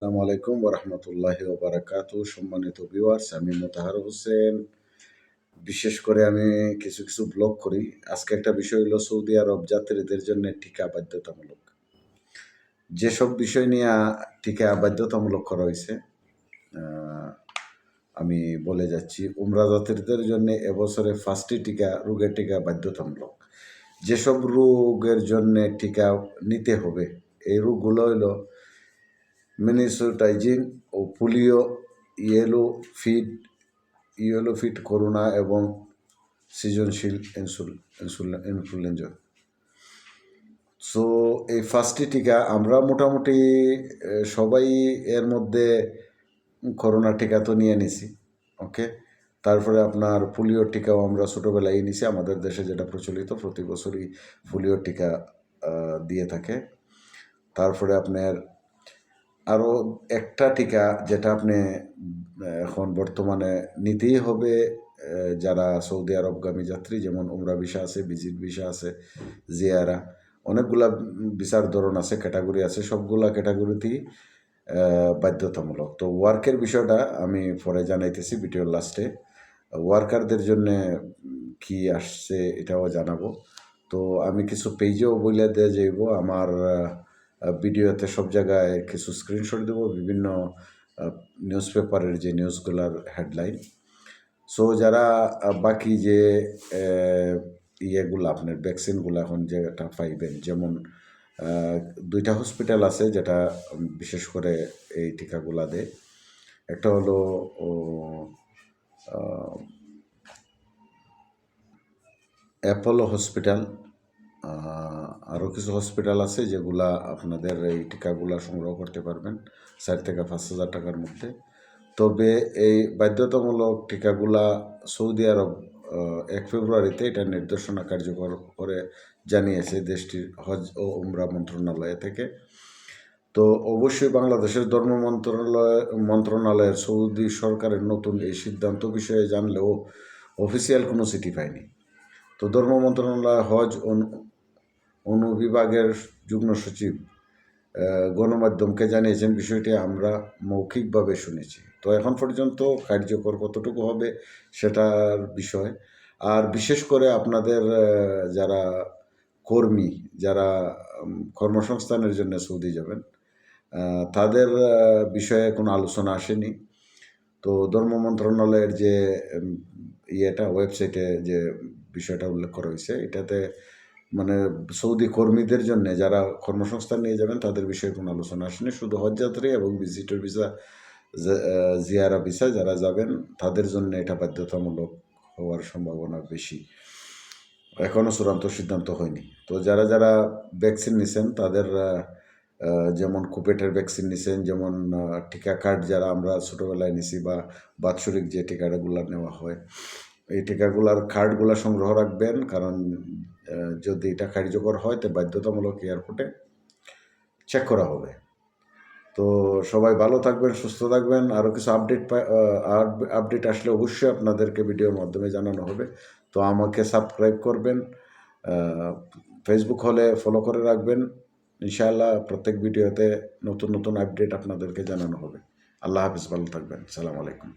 আসসালামু আলাইকুম ওরহমতুল্লাহি ওবরাকাতু সম্মানিত ভিউয়ার্স আমি মোতাহার হোসেন। বিশেষ করে আমি কিছু কিছু ব্লগ করি। আজকে একটা বিষয় হলো সৌদি আরব যাত্রীদের জন্য টিকা বাধ্যতামূলক। যেসব বিষয় নিয়ে টিকা বাধ্যতামূলক করা হয়েছে আমি বলে যাচ্ছি, উমরা যাত্রীদের জন্য এবছরে ফার্স্টটি টিকা, রোগের টিকা বাধ্যতামূলক। যেসব রোগের জন্য টিকা নিতে হবে, এই রোগগুলো হলো মিনিসোটাইজিন ও polio, yellow fever yellow fever, corona এবং সৃজনশীল ইনফ্লুয়েঞ্জা। সো, এই ফার্স্টটি টিকা, আমরা মোটামুটি সবাই এর মধ্যে করোনা টিকা তো নিয়ে নিছি, ওকে? তারপরে আপনার পোলিও টিকাও আমরা ছোটোবেলায় নিছি, আমাদের দেশে যেটা প্রচলিত, প্রতি বছরই পোলিও টিকা দিয়ে থাকে। তারপরে আপনার আরও একটা টিকা যেটা আপনি এখন বর্তমানে নিতেই হবে যারা সৌদি আরবগামী যাত্রী, যেমন উমরা ভিসা আছে, ভিজিট ভিসা আছে, জিয়ারা, অনেকগুলা ভিসার ধরন আছে, ক্যাটাগরি আছে, সবগুলা ক্যাটাগরিতেই বাধ্যতামূলক। তো ওয়ার্কের বিষয়টা আমি পরে জানাইতেছি ভিডিওর লাস্টে। ওয়ার্কারদের জন্য কি আসছে এটাও জানাব। তো আমি কিছু পেজেও বলে দিয়ে যাইব, আমার ভিডিওতে সব জায়গায় কিছু স্ক্রিনশট দেবো, বিভিন্ন নিউজ পেপারের যে নিউজগুলার হেডলাইন সো যারা বাকি যে ইয়েগুলো আপনার ভ্যাকসিনগুলো এখন যেটা পাইবেন, যেমন দুইটা হসপিটাল আছে যেটা বিশেষ করে এই টিকাগুলা দেয়। একটা হলো অ্যাপোলো হসপিটাল আরও কিছু হসপিটাল আছে যেগুলা আপনাদের এই টিকাগুলা সংগ্রহ করতে পারবেন, চার থেকে পাঁচ হাজার টাকার মধ্যে। তবে এই বাধ্যতামূলক টিকাগুলা সৌদি আরব এক ফেব্রুয়ারিতে এটা নির্দেশনা কার্যকর করে জানিয়েছে দেশটির হজ ও উমরা মন্ত্রণালয় থেকে। তো অবশ্যই বাংলাদেশের ধর্ম মন্ত্রণালয়, মন্ত্রণালয়ের সৌদি সরকারের নতুন এই সিদ্ধান্ত বিষয়ে জানলেও অফিসিয়াল কোনো চিঠি পায়নি। তো ধর্ম মন্ত্রণালয়, হজ অনুবিভাগের যুগ্ম সচিব গণমাধ্যমকে জানিয়েছেন বিষয়টি আমরা মৌখিকভাবে শুনেছি। তো এখন পর্যন্ত কার্যকর কতটুকু হবে সেটার বিষয়। আর বিশেষ করে আপনাদের যারা কর্মী, যারা কর্মসংস্থানের জন্য সৌদি যাবেন তাদের বিষয়ে কোনো আলোচনা আসেনি। তো ধর্ম মন্ত্রণালয়ের যে ইয়েটা, ওয়েবসাইটে যে বিষয়টা উল্লেখ করা হয়েছে। এটাতে মানে সৌদি কর্মীদের জন্য যারা কর্মসংস্থান নিয়ে যাবেন, তাদের বিষয়ে কোনো আলোচনা আসেনি। শুধু হজযাত্রী এবং ভিজিটর ভিসা জিয়ারা ভিসা যারা যাবেন, তাদের জন্য এটা বাধ্যতামূলক হওয়ার সম্ভাবনা বেশি। এখনও চূড়ান্ত সিদ্ধান্ত হয়নি। তো যারা যারা ভ্যাকসিন নিছেন, তাদের যেমন কুপেটের ভ্যাকসিন নিছেন, যেমন টিকা কার্ড যারা আমরা ছোটোবেলায় নিছি বা বাৎসরিক যে টিকাগুলো নেওয়া হয় এই টিকাগুলার কার্ডগুলো সংগ্রহ রাখবেন, কারণ যদি এটা কার্যকর হয়, তো বাধ্যতামূলক এয়ারপোর্টে চেক করা হবে। তো সবাই ভালো থাকবেন, সুস্থ থাকবেন। আরও কিছু আপডেট আপডেট আসলে অবশ্যই আপনাদেরকে ভিডিওর মাধ্যমে জানানো হবে। তো আমাকে সাবস্ক্রাইব করবেন ফেসবুক হলে ফলো করে রাখবেন। ইনশাআল্লাহ প্রত্যেক ভিডিওতে নতুন নতুন আপডেট আপনাদেরকে জানানো হবে। আল্লাহ হাফিজ, ভালো থাকবেন। সালাম আলাইকুম।